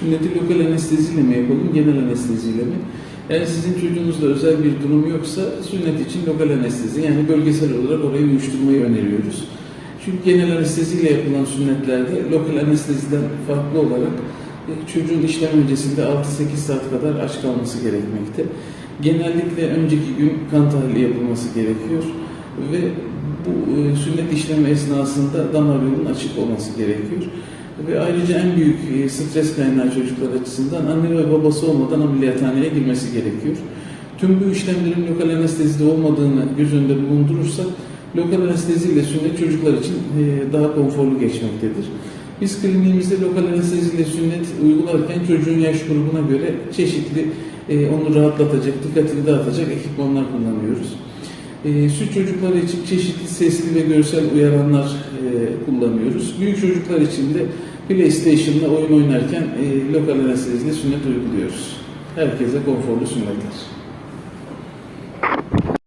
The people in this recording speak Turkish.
Sünneti lokal anesteziyle mi yapalım, genel anesteziyle mi? Eğer sizin çocuğunuzda özel bir durum yoksa sünnet için lokal anestezi yani bölgesel olarak orayı uyuşturmayı öneriyoruz. Çünkü genel anesteziyle yapılan sünnetlerde lokal anesteziden farklı olarak e, çocuğun işlem öncesinde 6-8 saat kadar aç kalması gerekmekte. Genellikle önceki gün kan tahlili yapılması gerekiyor ve bu e, sünnet işlemi esnasında damar yolunun açık olması gerekiyor. Ve ayrıca en büyük e, stres kaynağı çocuklar açısından anne ve babası olmadan ameliyathaneye girmesi gerekiyor. Tüm bu işlemlerin lokal anestezide olmadığını göz önünde bulundurursak lokal anestezi ile sünnet çocuklar için e, daha konforlu geçmektedir. Biz kliniğimizde lokal anestezi ile sünnet uygularken çocuğun yaş grubuna göre çeşitli e, onu rahatlatacak, dikkatini dağıtacak ekipmanlar kullanıyoruz. Süt çocukları için çeşitli sesli ve görsel uyaranlar e, kullanıyoruz. Büyük çocuklar için de PlayStation'la oyun oynarken e, lokal anesteziyle sünnet uyguluyoruz. Herkese konforlu sünnetler.